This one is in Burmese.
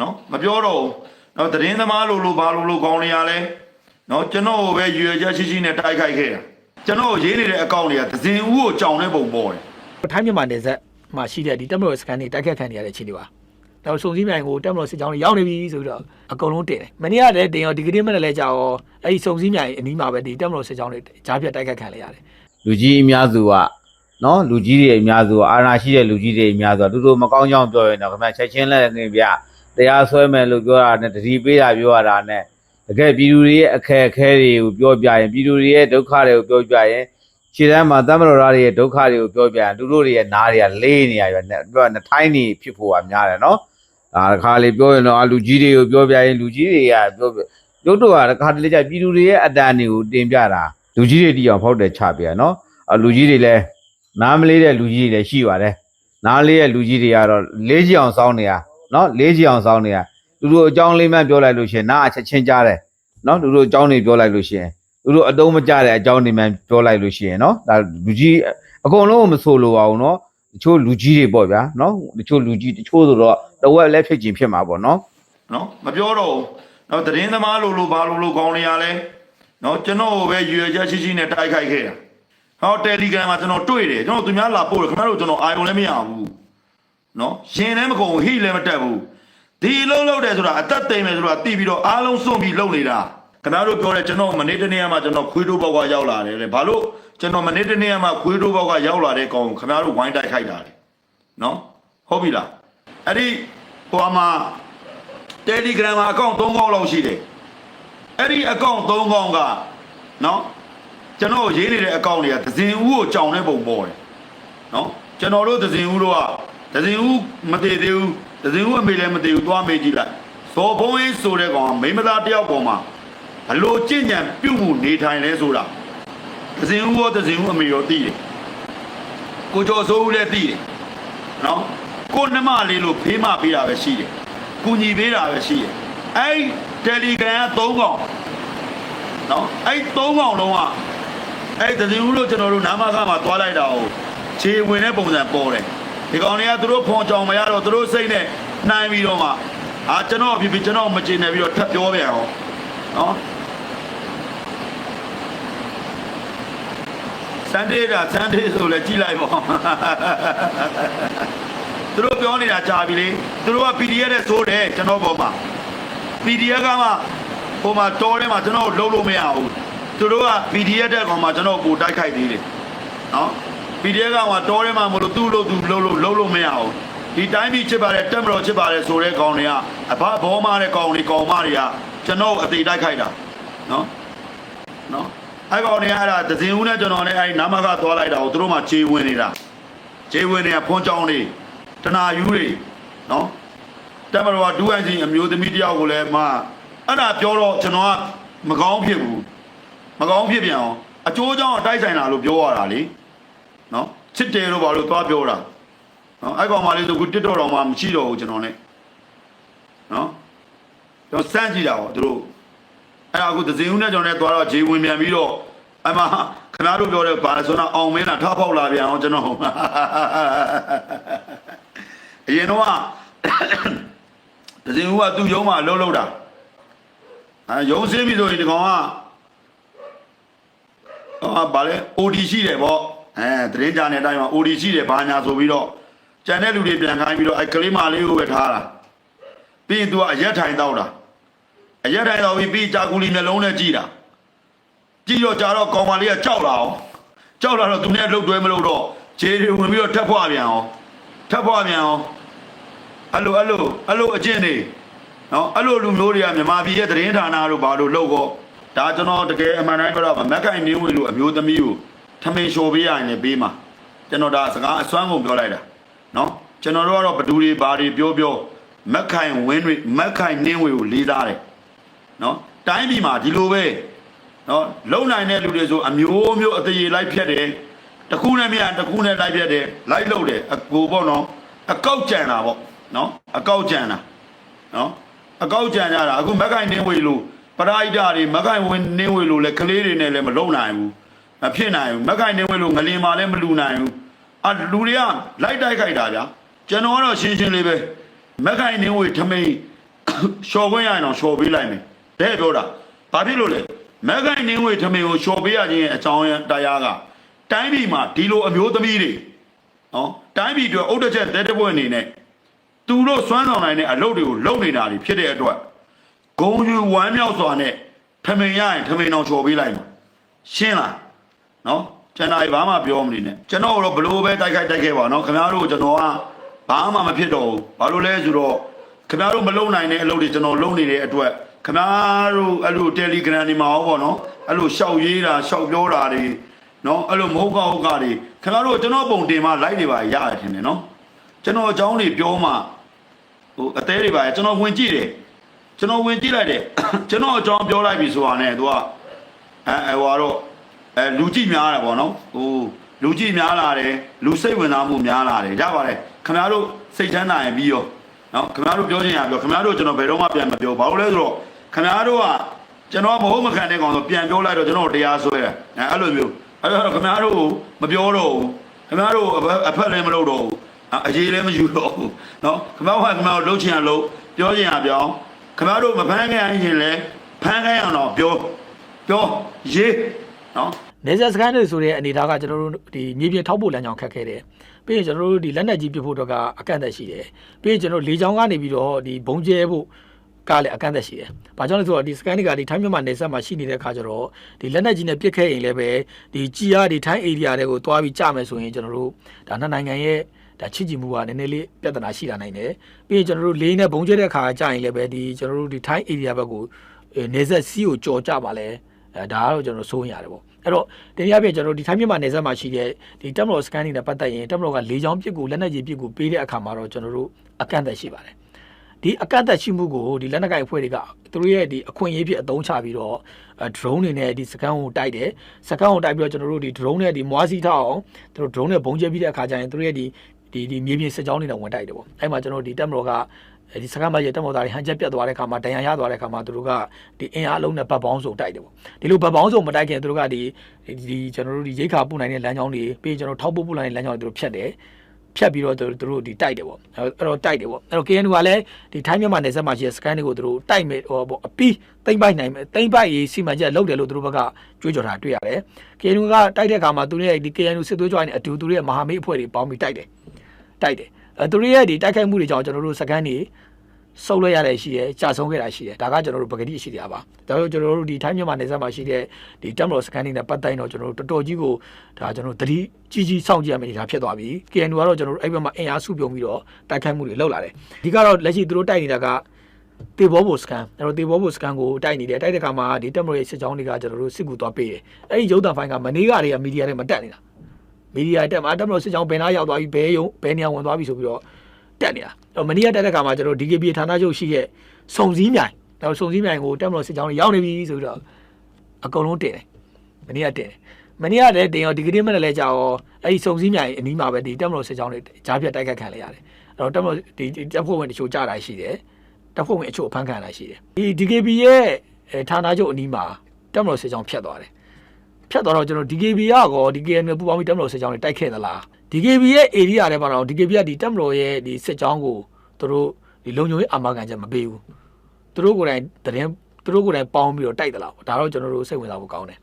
နော်မပြောတော့ဘူးနော်သတင်းသမားလို့လို့ဘာလို့လို့ကောင်းနေရလဲနော်ကျွန်တော်ကိုပဲရွေချက်ရှိရှိနဲ့တိုက်ခိုက်ခဲ့တာကျွန်တော်ရေးနေတဲ့အကောင့်တွေကသဇင်ဦးကိုကြောင်တဲ့ပုံပေါ်တယ်ထိုင်းမြန်မာနယ်စပ်မှာရှိတဲ့ဒီတက်မတော်စကန်တွေတိုက်ခတ်ခံနေရတဲ့အခြေအနေပါ။ဒါဆိုစုံစည်းမြိုင်ကိုတက်မတော်စစ်ကြောင်းတွေရောက်နေပြီဆိုပြီးတော့အကုန်လုံးတင်တယ်။မနေ့ကလည်းတင်ရောဒီကနေ့မနေ့လည်းကြာရောအဲ့ဒီစုံစည်းမြိုင်အနီးမှာပဲဒီတက်မတော်စစ်ကြောင်းတွေကြားပြတ်တိုက်ခတ်ခံလိုက်ရတယ်လူကြီးအများစုကနော်လူကြီးတွေအများစုကအာဏာရှိတဲ့လူကြီးတွေအများစုကသူတို့မကောင်းကြောင်ပြောရင်တော့ခင်ဗျာချက်ချင်းလက်ငင်ပြ တရားဆွဲမယ်လို့ပြောတာနဲ့တတိပေးတာပြောရတာနဲ့တကယ်ပြည်သူတွေရဲ့အခက်အခဲတွေကိုပြောပြရင်ပြည်သူတွေရဲ့ဒုက္ခတွေကိုပြောပြရင်ခြေတန်းမှာတမတော်သားတွေရဲ့ဒုက္ခတွေကိုပြောပြရင်သူတို့တွေရဲ့နားတွေကလေးနေရပြပြောနေထိုင်းနေဖြစ်ဖို့ကများတယ်နော်ဒါတစ်ခါလေပြောရင်တော့အာလူကြီးတွေကိုပြောပြရင်လူကြီးတွေကပြောပြရုပ်တော့ကတစ်ခါတလေကျပြည်သူတွေရဲ့အတန်တွေကိုတင်ပြတာလူကြီးတွေတီအောင်ဖောက်တယ်ချပြရနော်အလူကြီးတွေလည်းနားမလေးတဲ့လူကြီးတွေလည်းရှိပါတယ်နားလေးတဲ့လူကြီးတွေကတော့လေးချီအောင်စောင်းနေရ နော်လေးချီအောင်စောင်းနေရသူတို့အကြောင်းလေးမှပြောလိုက်လို့ရှိရင်နားအချက်ချင်းကြားတယ်နော်သူတို့အကြောင်းတွေပြောလိုက်လို့ရှိရင်သူတို့အတုံးမကြတဲ့အကြောင်းတွေမှပြောလိုက်လို့ရှိရင်နော်ဒါလူကြီးအကုန်လုံးကိုမဆိုလိုပါဘူးနော်တချို့လူကြီးတွေပေါ့ဗျာနော်တချို့လူကြီးတချို့ဆိုတော့တဝက်လည်းဖြစ်ချင်းဖြစ်မှာပေါ့နော်နော်မပြောတော့ဘူးနော်သတင်းသမားလို့လို့ဘာလို့လို့ကောင်းနေရလဲနော်ကျွန်တော်ကိုပဲရွေချက်ရှိရှိနဲ့တိုက်ခိုက်ခဲ့တာဟောတယ်လီဂရမ်မှာကျွန်တော်တွေ့တယ်ကျွန်တော်သူများလာပို့တယ်ခင်ဗျားတို့ကျွန်တော်အာယုံလည်းမရဘူး နော်ရှင်လည်းမကုန်ဘူးဟိလည်းမတက်ဘူးဒီလုံးလုံးတယ်ဆိုတာအသက်သိမ်းမယ်ဆိုတာတိပြီးတော့အားလုံးစွန့်ပြီးလုံနေတာခင်ဗျားတို့ပြောတယ်ကျွန်တော်မနေ့တနေ့ကမှကျွန်တော်ခွေးတိုးဘောက်ကရောက်လာတယ်လေဘာလို့ကျွန်တော်မနေ့တနေ့ကမှခွေးတိုးဘောက်ကရောက်လာတဲ့ကောင်ခင်ဗျားတို့ဝိုင်းတိုက်ခိုက်တာလေနော်ဟုတ်ပြီလားအဲ့ဒီဟိုမှာ Telegram မှာအကောင့်3ကောင့်လောက်ရှိတယ်အဲ့ဒီအကောင့်3ကောင့်ကနော်ကျွန်တော်ရေးနေတဲ့အကောင့်တွေကသဇင်ဦးကိုကြောင်တဲ့ပုံပေါ်တယ်နော်ကျွန်တော်တို့သဇင်ဦးတို့က သဇင်ဦးမတည်သေးဘူးသဇင်ဦးအမေလည်းမတည်ဘူးသွားမေးကြည့်လိုက်ဇော်ဘုံရေးဆိုတဲ့ကောင်ကမိန်းမသားတယောက်ပေါ်မှာဘလို့ကြင့်ကြံပြုတ်မှုနေထိုင်လဲဆိုတာသဇင်ဦးရောသဇင်ဦးအမေရောသိတယ်ကိုကျော်စိုးဦးလည်းသိတယ်နော်ကိုနှမလေးလို့ဖေးမပေးတာပဲရှိတယ်ကူညီပေးတာပဲရှိတယ်အဲ့ Telegram က3កောင်နော်အဲ့3កောင်လုံးကအဲ့တည်ဦးလို့ကျွန်တော်တို့နာမခမှာသွားလိုက်တာကိုခြေဝင်တဲ့ပုံစံပေါ်တယ် ဒီကောင်တွေကသူတို့ဖုံကြောင်မရတော့သူတို့စိတ်နဲ့နှိုင်းပြီးတော့မှအာကျွန်တော်ဖြစ်ဖြစ်ကျွန်တော်မကျေနပ်ပြီးတော့ထပ်ပြောပြန်အောင်နော်စန်ဒေးတာစန်ဒေးဆိုလဲကြည့်လိုက်ပေါ့သူတို့ပြောနေတာကြာပြီလေသူတို့က PDF နဲ့သိုးတယ်ကျွန်တော်ပေါ်မှာ PDF ကမှဟိုမှာတောထဲမှာကျွန်တော်လှုပ်လို့မရဘူးသူတို့က PDF တဲ့ကောင်မှကျွန်တော်ကိုတိုက်ခိုက်သေးတယ်နော် PDF ကမှတောထဲမှာမလို့သူ့လို့သူလှုပ်လို့လှုပ်လို့မရဘူးဒီတိုင်းပြည်ချစ်ပါတယ်တက်မတော်ချစ်ပါတယ်ဆိုတဲ့ကောင်တွေကအဘဘောမတဲ့ကောင်တွေကောင်မတွေကကျွန်တော်အသေးတိုက်ခိုက်တာနော်နော်အဲ့ကောင်တွေကအဲ့ဒါဒဇင်ဦးနဲ့ကျွန်တော်နဲ့အဲ့နာမကသွားလိုက်တာကိုသူတို့မှခြေဝင်နေတာခြေဝင်တွေကဖွန်းချောင်းတွေတနာယူတွေနော်တက်မတော်ကဒူအန်စီအမျိုးသမီးတယောက်ကိုလည်းမအဲ့ဒါပြောတော့ကျွန်တော်ကမကောင်းဖြစ်ဘူးမကောင်းဖြစ်ပြန်အောင်အကျိုးကြောင့်အတိုက်ဆိုင်လာလို့ပြောရတာလေနော် ချစ်တယ်လို့ဘာလို့သွားပြောတာနော်အဲ့ကောင်မလေးဆိုခုတစ်တော်တော်မှမရှိတော့ဘူးကျွန်တော်နဲ့နော်ကျွန်တော်စမ်းကြည့်တာပေါ့သူတို့အဲ့ဒါအခုသဇင်ဦးနဲ့ကျွန်တော်နဲ့သွားတော့ဂျေဝင်ပြန်ပြီးတော့အမခင်ဗျားတို့ပြောတဲ့ဘာလဲဆိုတော့အောင်မင်းလားထားဖောက်လာပြန်အောင်ကျွန်တော်အရင်တော့ကသဇင်ဦးကသူ့ရုံးမှာလှုပ်လှုပ်တာအဲရုံးစင်းပြီဆိုရင်ဒီကောင်ကဟာဗာလဲ OD ရှိတယ်ဗော အဲသတင်းကြတဲ့အတိုင်းမှာ OD ရှိတယ်ဘာညာဆိုပြီးတော့ကြံတဲ့လူတွေပြန်ခိုင်းပြီးတော့အဲကလေးမလေးကိုပဲထားတာပြီးရင် तू ကအရက်ထိုင်တော့တာအရက်ထိုင်တော့ပြီးပြီးကြာကူလီမျက်လုံးနဲ့ကြည့်တာကြည့်တော့ကြာတော့ကောင်မလေးကကြောက်လာအောင်ကြောက်လာတော့သူနဲ့လှုပ်တွဲမလို့တော့ခြေတွေဝင်ပြီးတော့ထပ်ဖွာပြန်အောင်ထပ်ဖွာပြန်အောင်အဲ့လိုအဲ့လိုအဲ့လိုအကျင့်တွေနော်အဲ့လိုလူမျိုးတွေကမြန်မာပြည်ရဲ့သတင်းဌာနတို့ဘာလို့လှုပ်တော့ဒါကျွန်တော်တကယ်အမှန်တိုင်းပြောတော့မက်ခိုင်မျိုးဝင်လို့အမျိုးသမီးကို ထမင်းလျှော်ပေးရရင်လည်းပေးမှာကျွန်တော်ဒါစကားအစွမ်းကုန်ပြောလိုက်တာနော်ကျွန်တော်တို့ကတော့ဘသူတွေဘာတွေပြောပြောမက်ခိုင်ဝင်းတွေမက်ခိုင်နင်းဝေကိုလေးစားတယ်နော်တိုင်းပြည်မှာဒီလိုပဲနော်လုံနိုင်တဲ့လူတွေဆိုအမျိုးမျိုးအသေးလိုက်ဖြတ်တယ်တခုနဲ့မရတခုနဲ့လိုက်ဖြတ်တယ်လိုက်လို့တယ်အကိုပေါ့နော်အကောက်ကြံတာပေါ့နော်အကောက်ကြံတာနော်အကောက်ကြံကြတာအခုမက်ခိုင်နင်းဝေလို့ပရာဟိတတွေမက်ခိုင်ဝင်နင်းဝေလို့လည်းကလေးတွေနဲ့လည်းမလုံနိုင်ဘူး မဖြစ်နိုင်ဘူးမက်ခိုင်နင်းဝေလို့ငလင်မာလည်းမလူနိုင်ဘူးအလူတွေကလိုက်တိုက်ခိုက်တာဗျာကျွန်တော်ကတော့ရှင်းရှင်းလေးပဲမက်ခိုင်နင်းဝေထမိန်လျှော်ခွင့်ရရင်တော့လျှော်ပေးလိုက်မယ်တဲ့ပြောတာဘာဖြစ်လို့လဲမက်ဂိုင်နင်းဝေထမင်းကိုလျှော်ပေးရခြင်းရဲ့အကြောင်းရင်းတရားကတိုင်းပြည်မှာဒီလိုအမျိုးသမီးတွေနော်တိုင်းပြည်အတွက်အုတ်တစ်ချက်တဲတပွဲအနေနဲ့သူတို့စွမ်းဆောင်နိုင်တဲ့အလုပ်တွေကိုလုပ်နေတာတွေဖြစ်တဲ့အတွက်ဂုံယူဝမ်းမြောက်စွာနဲ့ထမင်းရရင်ထမင်းအောင်လျှော်ပေးလိုက်မှာရှင်းလား နော်ကျွန်တော်ဘာမှပြောမနေနဲ့ကျွန်တော်တော့ဘလို့ပဲတိုက်ခိုက်တိုက်ခဲ့ပါနော်ခင်ဗျားတို့ကျွန်တော်ကဘာမှမဖြစ်တော့ဘူးဘာလို့လဲဆိုတော့ခင်ဗျားတို့မလုံနိုင်တဲ့အလုပ်တွေကျွန်တော်လုပ်နေတဲ့အတွက်ခင်ဗျားတို့အဲ့လို Telegram တွေမှာဟောပေါ့နော်အဲ့လိုရှောက်ရေးတာရှောက်ပြောတာတွေနော်အဲ့လိုမဟုတ်ကဟုတ်ကတွေခင်ဗျားတို့ကျွန်တော်ပုံတင်မှ live တွေပါရတယ်ထင်တယ်နော်ကျွန်တော်အကြောင်းတွေပြောမှဟိုအသေးတွေပါကျွန်တော်ဝင်ကြည့်တယ်ကျွန်တော်ဝင်ကြည့်လိုက်တယ်ကျွန်တော်အကြောင်းပြောလိုက်ပြီဆိုတာနဲ့သူကအဲအဲဟိုတော့ အဲလူကြည့်များတာပေါ့နော်ဟိုလူကြည့်များလာတယ်လူစိတ်ဝင်စားမှုများလာတယ်ရပါတယ်ခင်ဗျားတို့စိတ်ချမ်းသာရင်ပြီးရောနော်ခင်ဗျားတို့ပြောချင်ရပြောခင်ဗျားတို့ကျွန်တော်ဘယ်တော့မှပြန်မပြောဘာလို့လဲဆိုတော့ခင်ဗျားတို့ကကျွန်တော်မဟုတ်မခံတဲ့ကောင်ဆိုပြန်ပြောလိုက်တော့ကျွန်တော်တရားဆွဲတယ်အဲအဲ့လိုမျိုးအဲ့တော့ခင်ဗျားတို့မပြောတော့ဘူးခင်ဗျားတို့အဖက်လည်းမလုပ်တော့ဘူးအရေးလည်းမယူတော့ဘူးနော်ခင်ဗျားကခင်ဗျားတို့လှုပ်ချင်ရလှုပ်ပြောချင်ရပြောခင်ဗျားတို့မဖမ်းခဲ့ရင်လည်းဖမ်းခဲ့ရအောင်ပြောပြောရေးနော် နေဆက်စကန်တွေဆိုတဲ့အနေအထားကကျွန်တော်တို့ဒီမြေပြင်ထောက်ဖို့လမ်းကြောင်းခက်ခဲတယ်ပြီးရင်ကျွန်တော်တို့ဒီလက်နက်ကြီးပြဖို့တော့ကအကန့်အသတ်ရှိတယ်ပြီးရင်ကျွန်တော်လေကြောင်းကနေပြီးတော့ဒီဘုံကျဲဖို့ကလည်းအကန့်အသတ်ရှိတယ်။ဘာကြောင့်လဲဆိုတော့ဒီစကန်တွေကဒီထိုင်းမြန်မာနယ်စပ်မှာရှိနေတဲ့အခါကျတော့ဒီလက်နက်ကြီးနဲ့ပစ်ခဲ့ရင်လည်းပဲဒီကြီးအားဒီထိုင်း area တွေကိုတွားပြီးကြမယ်ဆိုရင်ကျွန်တော်တို့ဒါနှစ်နိုင်ငံရဲ့ဒါချစ်ကြည်မှုကနည်းနည်းလေးပြဿနာရှိလာနိုင်တယ်။ပြီးရင်ကျွန်တော်တို့လေးနဲ့ဘုံကျဲတဲ့အခါကြာရင်လည်းပဲဒီကျွန်တော်တို့ဒီထိုင်း area ဘက်ကိုနေဆက်စီးကိုကြော်ကြပါလဲ။အဲဒါကတော့ကျွန်တော်စိုးရင်ရတယ်ပေါ့။ အဲ့တော့တနည်းအားဖြင့်ကျွန်တော်တို့ဒီထိုင်းမြန်မာနယ်စပ်မှာရှိတဲ့ဒီတက်မတော်စကန်တွေနဲ့ပတ်သက်ရင်တက်မတော်ကလေးချောင်းပြစ်ကိုလက်နက်ကြီးပြစ်ကိုပေးတဲ့အခါမှာတော့ကျွန်တော်တို့အကန့်အသတ်ရှိပါတယ်။ဒီအကန့်အသတ်ရှိမှုကိုဒီလက်နက်ကိုင်အဖွဲ့တွေကသူတို့ရဲ့ဒီအခွင့်အရေးဖြစ်အသုံးချပြီးတော့အဲ drone တွေနဲ့ဒီစကန်ကိုတိုက်တယ်။စကန်ကိုတိုက်ပြီးတော့ကျွန်တော်တို့ဒီ drone နဲ့ဒီမွားစီထောက်အောင်သူတို့ drone နဲ့ဘုံကျဲပြီးတဲ့အခါကျရင်သူတို့ရဲ့ဒီဒီဒီမြေပြင်စစ်ကြောင်းတွေနဲ့ဝင်တိုက်တယ်ပေါ့။အဲ့မှာကျွန်တော်တို့ဒီတက်မတော်က အဲဒီစကမ်းမရဲ့တက်မော်သားတွေဟန်ချက်ပြတ်သွားတဲ့ခါမှာဒဏ်ရာရသွားတဲ့ခါမှာသူတို့ကဒီအင်အားလုံးနဲ့ဗတ်ပေါင်းစုံတိုက်တယ်ပေါ့ဒီလိုဗတ်ပေါင်းစုံမတိုက်ခင်သူတို့ကဒီဒီကျွန်တော်တို့ဒီရိတ်ခါပို့နိုင်တဲ့လမ်းကြောင်းတွေပြီးကျွန်တော်ထောက်ပို့ပို့နိုင်တဲ့လမ်းကြောင်းတွေသူတို့ဖြတ်တယ်ဖြတ်ပြီးတော့သူတို့ဒီတိုက်တယ်ပေါ့အဲ့တော့တိုက်တယ်ပေါ့အဲ့တော့ KNU ကလည်းဒီထိုင်းမြန်မာနယ်စပ်မှာရှိတဲ့စကန်တွေကိုသူတို့တိုက်မယ်ဟောပေါ့အပီးတိမ့်ပိုက်နိုင်မယ်တိမ့်ပိုက်ရေးစီမံချက်လုပ်တယ်လို့သူတို့ဘက်ကကြွေးကြော်တာတွေ့ရတယ် KNU ကတိုက်တဲ့ခါမှာသူတို့ရဲ့ဒီ KNU စစ်သွေးကြွနဲ့အတူသူတို့ရဲ့မဟာမိတ်အဖွဲ့တွေပေါင်းပြီးတိုက်တယ်တိုက်တယ်အဲ သူတို့ရဲ့ဒီတိုက်ခိုက်မှုတွေကြောင့်ကျွန်တော်တို့စကန်တွေဆုပ်လိုက်ရတဲ့ရှိရဲကြာဆုံးခဲ့တာရှိရဲဒါကကျွန်တော်တို့ပကတိရှိတရားပါဒါတော့ကျွန်တော်တို့ဒီထိုင်းမြန်မာနယ်စပ်မှာရှိတဲ့ဒီတက်မတော်စကန်တွေနဲ့ပတ်တိုင်းတော့ကျွန်တော်တို့တော်တော်ကြီးကိုဒါကျွန်တော်တို့တတိကြီးကြီးစောင့်ကြည့်ရမယ့်အနေအထားဖြစ်သွားပြီ KNU ကတော့ကျွန်တော်တို့အဲ့ဘက်မှာအင်အားစုပြုံပြီးတော့တိုက်ခိုက်မှုတွေလုပ်လာတယ်ဒီကတော့လက်ရှိသူတို့တိုက်နေတာကတေဘောဘိုစကန်အဲ့တော့တေဘောဘိုစကန်ကိုတိုက်နေတယ်တိုက်တဲ့ခါမှာဒီတက်မတော်ရဲ့စစ်ကြောင်းတွေကကျွန်တော်တို့စစ်ကူသွားပေးတယ်အဲ့ဒီရုပ်သံဖိုင်ကမနေ့ကတွေကမီဒီယာတွေမတက်နေတာ မီဒီယာတက်မှာတက်မတော်စစ်ကြောင်းဘယ်နာရောက်သွားပြီဘယ်ယုံဘယ်နေရာဝင်သွားပြီဆိုပြီးတော့တက်နေတာတော့မနီးရတက်တဲ့ခါမှာကျွန်တော် DKB ဌာနချုပ်ရှိရဲ့စုံစည်းမြိုင်တော့စုံစည်းမြိုင်ကိုတက်မလို့စစ်ကြောင်းတွေရောက်နေပြီဆိုတော့အကုန်လုံးတင်တယ်မနီးရတင်တယ်မနီးရလည်းတင်ရောဒီကနေ့မနေ့လည်းကြာရောအဲ့ဒီစုံစည်းမြိုင်အနီးမှာပဲဒီတက်မလို့စစ်ကြောင်းတွေကြားပြတ်တိုက်ခတ်ခံလိုက်ရတယ်အဲ့တော့တက်မလို့ဒီတက်ဖို့ဝင်တချို့ကြာတာရှိတယ်တက်ဖို့ဝင်အချို့အဖမ်းခံတာရှိတယ်ဒီ DKB ရဲ့ဌာနချုပ်အနီးမှာတက်မလို့စစ်ကြောင်းဖြတ်သွားတယ် ဖြတ်သွားတော့ကျွန်တော် DKB ကကော DKM နဲ့ပူပေါင်းပြီးတက်မလို့စစ်ကြောင်းတွေတိုက်ခဲ့သလား DKB ရဲ့ area ထဲမှာတော့ DKB ကဒီတက်မတော်ရဲ့ဒီစစ်ကြောင်းကိုသူတို့ဒီလုံခြုံရေးအာမခံချက်မပေးဘူးသူတို့ကိုယ်တိုင်တရင်သူတို့ကိုယ်တိုင်ပေါင်းပြီးတော့တိုက်သလားပေါ့ဒါတော့ကျွန်တော်တို့စိတ်ဝင်စားဖို့ကောင်းတယ်